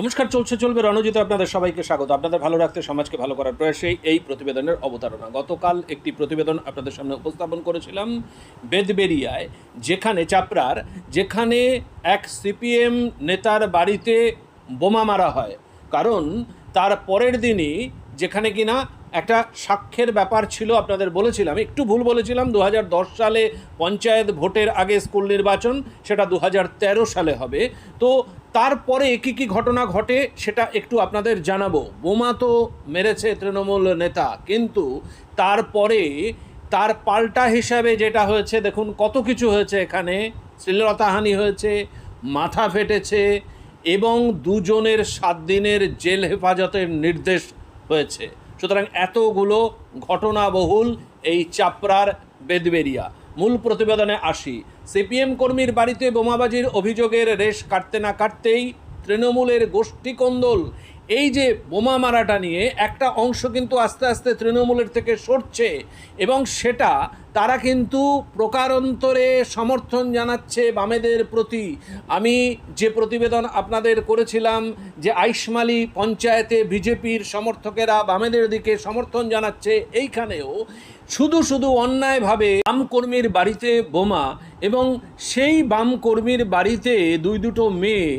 নমস্কার, চলছে, চলবে রণজিত আপনাদের সবাইকে স্বাগত। আপনাদের ভালো রাখতে, সমাজকে ভালো করার প্রয়াসে এই প্রতিবেদনের অবতারণা। গতকাল একটি প্রতিবেদন আপনাদের সামনে উপস্থাপন করেছিলাম বেদবেরিয়ায় যেখানে চাপড়ার, যেখানে এক সিপিএম নেতার বাড়িতে বোমা মারা হয়। কারণ তার পরের দিনই যেখানে কিনা একটা সাক্ষ্যের ব্যাপার ছিল, আপনাদের বলেছিলাম, একটু ভুল বলেছিলাম দু হাজার দশ সালে পঞ্চায়েত ভোটের আগে স্কুল নির্বাচন, সেটা দু হাজার তেরো সালে হবে। তো তারপরে কী কী ঘটনা ঘটে সেটা একটু আপনাদের জানাব। বোমা তো মেরেছে তৃণমূল নেতা, কিন্তু তারপরে তার পাল্টা হিসাবে যেটা হয়েছে, দেখুন কত কিছু হয়েছে এখানে। শ্লীলতাহানি হয়েছে, মাথা ফেটেছে, এবং দুজনের সাত দিনের জেল হেফাজতের নির্দেশ হয়েছে। সুতরাং এতগুলো ঘটনাবহুল এই চাপড়ার বেদবেরিয়া। মূল প্রতিবেদনে আসি। সিপিএম কর্মীর বাড়িতে বোমাবাজির অভিযোগের রেশ কাটতে না কাটতেই তৃণমূলের গোষ্ঠী গোষ্ঠীকন্দল এই যে বোমা মারাটা নিয়ে একটা অংশ কিন্তু আস্তে আস্তে তৃণমূলের থেকে সরছে এবং সেটা তারা কিন্তু প্রকারান্তরে সমর্থন জানাচ্ছে বামেদের প্রতি। আমি যে প্রতিবেদন আপনাদের করেছিলাম যে আইসমালি পঞ্চায়েতে বিজেপির সমর্থকেরা বামেদের দিকে সমর্থন জানাচ্ছে, এইখানেও শুধু শুধু অন্যায়ভাবে বাম কর্মীর বাড়িতে বোমা এবং সেই বাম কর্মীর বাড়িতে দুই দুটো মেয়ে,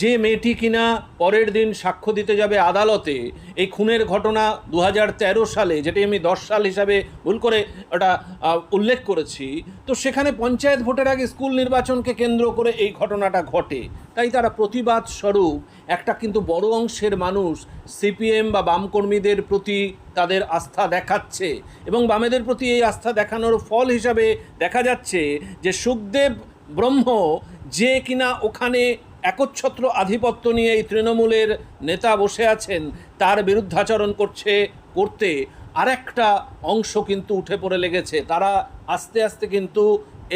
যে মেয়েটি কিনা পরের দিন সাক্ষ্য দিতে যাবে আদালতে, এই খুনের ঘটনা দু হাজার তেরো সালে, যেটি আমি দশ সাল হিসাবে ভুল করে ওটা উল্লেখ করেছি, তো সেখানে পঞ্চায়েত ভোটের আগে স্কুল নির্বাচনকে কেন্দ্র করে এই ঘটনাটা ঘটে। তাই তারা প্রতিবাদ স্বরূপ একটা কিন্তু বড় অংশের মানুষ সিপিএম বা বামকর্মীদের প্রতি তাদের আস্থা দেখাচ্ছে এবং বামেদের প্রতি এই আস্থা দেখানোর ফল হিসাবে দেখা যাচ্ছে যে সুখদেব ব্রহ্ম যে কিনা ওখানে একচ্ছত্র আধিপত্য নিয়ে এই তৃণমূলের নেতা বসে আছেন, তার বিরুদ্ধাচরণ করছে, করতে আরেকটা অংশ কিন্তু উঠে পড়ে লেগেছে। তারা আস্তে আস্তে কিন্তু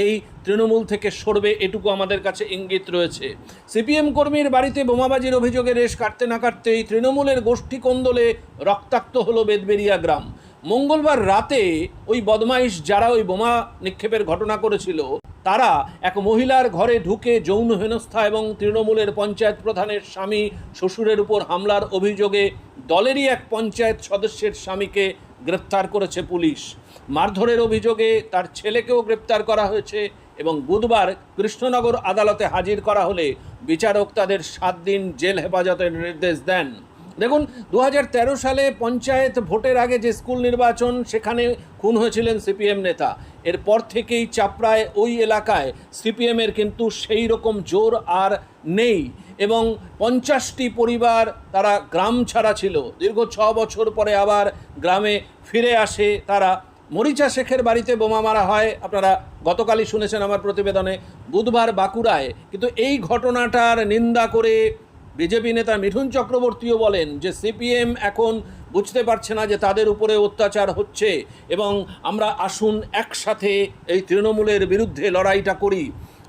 এই তৃণমূল থেকে সরবে এটুকু আমাদের কাছে ইঙ্গিত রয়েছে। সিপিএম কর্মীর বাড়িতে বোমাবাজির অভিযোগে রেশ কাটতে না কাটতেই তৃণমূলের গোষ্ঠী কোন্দলে রক্তাক্ত হলো বেদবেরিয়া গ্রাম। মঙ্গলবার রাতে ওই বদমাইশ যারা ওই বোমা নিক্ষেপের ঘটনা করেছিল, তারা এক মহিলার ঘরে ঢুকে যৌন হেনস্থা এবং তৃণমূলের পঞ্চায়েত প্রধানের স্বামী, শ্বশুরের উপর হামলার অভিযোগে দলেরই এক পঞ্চায়েত সদস্যের স্বামীকে গ্রেপ্তার করেছে পুলিশ। মারধরের অভিযোগে তার ছেলেকেও গ্রেপ্তার করা হয়েছে এবং বুধবার কৃষ্ণনগর আদালতে হাজির করা হলে বিচারক তাদের সাত দিন জেল হেফাজতের নির্দেশ দেন। দেখুন দু হাজার তেরো সালে পঞ্চায়েত ভোটের আগে যে স্কুল নির্বাচন, সেখানে খুন হয়েছিলেন সিপিএম নেতা। এরপর থেকেই চাপড়ায় ওই এলাকায়। সিপিএমের কিন্তু সেই রকম জোর আর নেই এবং পঞ্চাশটি পরিবার তারা গ্রাম ছাড়া ছিল। দীর্ঘ ছ বছর পরে আবার গ্রামে ফিরে আসে তারা। মরিচা শেখের বাড়িতে বোমা মারা হয়। আপনারা গতকালই শুনেছেন আমার প্রতিবেদনে, বুধবার বাঁকুড়ায়। কিন্তু এই ঘটনাটার নিন্দা করে বিজেপি নেতা মিঠুন চক্রবর্তীও বলেন যে সিপিএম এখন বুঝতে পারছে না যে তাদের উপরে অত্যাচার হচ্ছে এবং আমরা আসুন একসাথে এই তৃণমূলের বিরুদ্ধে লড়াইটা করি।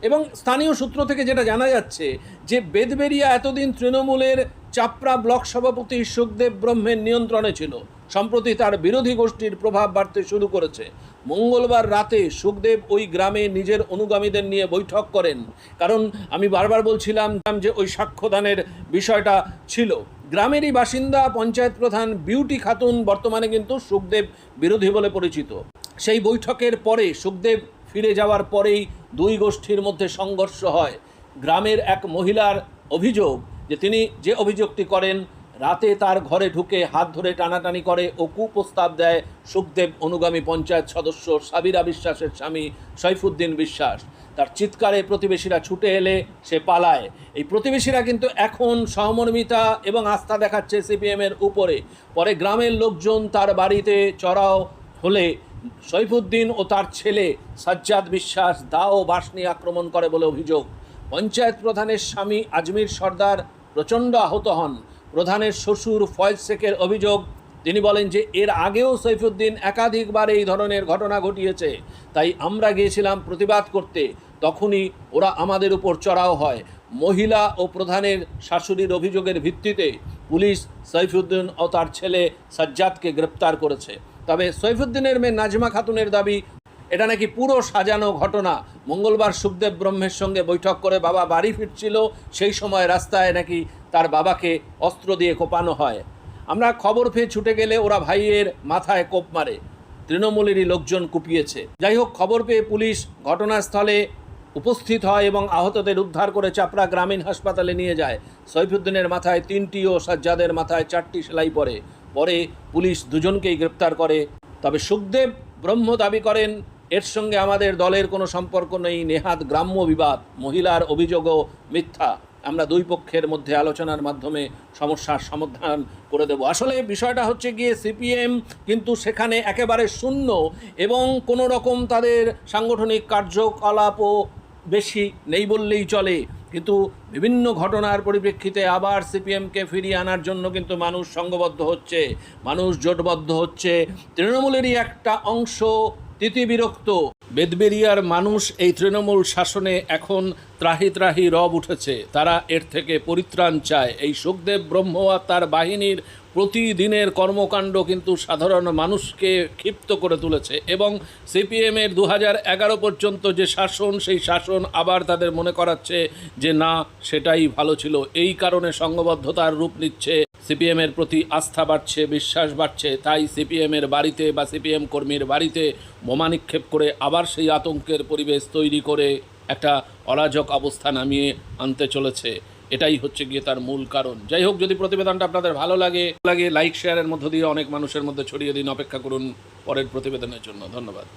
এবং স্থানীয় সূত্র থেকে যেটা জানা যাচ্ছে যে বেদবেরিয়া এতদিন তৃণমূলের চাপড়া ব্লক সভাপতি সুখদেব ব্রহ্মের নিয়ন্ত্রণে ছিল। সম্প্রতি তার বিরোধী গোষ্ঠীর প্রভাব বাড়তে শুরু করেছে। মঙ্গলবার রাতে সুখদেব ওই গ্রামে নিজের অনুগামীদের নিয়ে বৈঠক করেন। কারণ আমি বারবার বলছিলাম যে ওই সাক্ষ্যদানের বিষয়টা ছিল। গ্রামেরই বাসিন্দা, পঞ্চায়েত প্রধান বিউটি খাতুন বর্তমানে কিন্তু সুখদেব বিরোধী বলে পরিচিত। সেই বৈঠকের পরে সুখদেব ফিরে যাওয়ার পরেই দুই গোষ্ঠীর মধ্যে সংঘর্ষ হয়। গ্রামের এক মহিলার অভিযোগ যে তিনি যে অভিযোগটি করেন, রাতে তার ঘরে ঢুকে হাত ধরে টানাটানি করে ও কুপ্রস্তাব দেয় সুখদেব অনুগামী পঞ্চায়েত সদস্য সাবিরা বিশ্বাসের স্বামী সৈফুদ্দিন বিশ্বাস। তার চিৎকারে প্রতিবেশীরা ছুটে এলে সে পালায়। এই প্রতিবেশীরা কিন্তু এখন সহমর্মিতা এবং আস্থা দেখাচ্ছে সিপিএমের উপরে। পরে গ্রামের লোকজন তার বাড়িতে চড়াও হলে সৈফুদ্দিন ও তার ছেলে সাজ্জাদ বিশ্বাস দা ও আক্রমণ করে বলে অভিযোগ। পঞ্চায়েত প্রধানের স্বামী আজমির সর্দার প্রচণ্ড আহত হন। প্রধানের শ্বশুর ফয়েজ শেখের অভিযোগ তিনি বলেন যে, এর আগেও সৈফুদ্দিন একাধিকবার এই ধরনের ঘটনা ঘটিয়েছে। তাই আমরা গিয়েছিলাম প্রতিবাদ করতে। তখনই ওরা আমাদের উপর চড়াও হয়। মহিলা ও প্রধানের শাশুড়ির অভিযোগের ভিত্তিতে পুলিশ সৈফুদ্দিন ও তার ছেলে সাজ্জাদকে গ্রেপ্তার করেছে। তবে সৈফুদ্দিনের মেয়ে নাজমা খাতুনের দাবি, এটা নাকি পুরো সাজানো ঘটনা। মঙ্গলবার সুখদেব ব্রহ্মের সঙ্গে বৈঠক করে বাবা বাড়ি ফিরছিল। সেই সময় রাস্তায় নাকি তার বাবাকে অস্ত্র দিয়ে কোপানো হয়। আমরা খবর পেয়ে ছুটে গেলে ওরা ভাইয়ের মাথায় কোপ মারে। তৃণমূলেরই লোকজন কুপিয়েছে। যাই হোক, খবর পেয়ে পুলিশ ঘটনাস্থলে উপস্থিত হয় এবং আহতদের উদ্ধার করে চাপড়া গ্রামীণ হাসপাতালে নিয়ে যায়। সৈফুদ্দিনের মাথায় তিনটি ও সাজ্জাদের মাথায় চারটি সেলাই পরে পরে পুলিশ দুজনকেই গ্রেপ্তার করে। তবে সুখদেব ব্রহ্ম দাবি করেন, এর সঙ্গে আমাদের দলের কোনো সম্পর্ক নেই। নেহাত গ্রাম্য বিবাদ, মহিলার অভিযোগও মিথ্যা। আমরা দুই পক্ষের মধ্যে আলোচনার মাধ্যমে সমস্যার সমাধান করে দেব। আসলে বিষয়টা হচ্ছে গিয়ে সিপিএম কিন্তু সেখানে একেবারে শূন্য এবং কোনো রকম তাদের সাংগঠনিক কার্যকলাপও বেশি নেই বললেই চলে। কিন্তু বিভিন্ন ঘটনার পরিপ্রেক্ষিতে আবার সিপিএমকে ফিরিয়ে আনার জন্য কিন্তু মানুষ সংঘবদ্ধ হচ্ছে, মানুষ জোটবদ্ধ হচ্ছে। তৃণমূলেরই একটা অংশ তিতিবিরক্ত। বেদবেরিয়ার মানুষ এই তৃণমূল শাসনে এখন ত্রাহি ত্রাহি রব উঠেছে। তারা এর থেকে পরিত্রাণ চায়। এই সুখদেব ব্রহ্ম আর তার বাহিনীর প্রতিদিনের কর্মকাণ্ড কিন্তু সাধারণ মানুষকে ক্ষিপ্ত করে তুলেছে এবং সিপিএমের দু হাজার এগারো পর্যন্ত যে শাসন, সেই শাসন আবার তাদের মনে করাচ্ছে যে, না, সেটাই ভালো ছিল। এই কারণে সংঘবদ্ধতার রূপ নিচ্ছে সিপিএমের প্রতি আস্থা বাড়ছে, বিশ্বাস বাড়ছে। তাই সিপিএমের বাড়িতে বা সিপিএম কর্মীর বাড়িতে বোমা নিক্ষেপ করে আবার সেই আতঙ্কের পরিবেশ তৈরি করে একটা অরাজক অবস্থা নামিয়ে আনতে চলেছে। এটাই হচ্ছে গিয়ে তার মূল কারণ। যাই হোক, যদি প্রতিবেদনটা আপনাদের ভালো লাগে লাগে লাইক শেয়ারের মধ্য দিয়ে অনেক মানুষের মধ্যে ছড়িয়ে দিন, অপেক্ষা করুন পরের প্রতিবেদনের জন্য। ধন্যবাদ।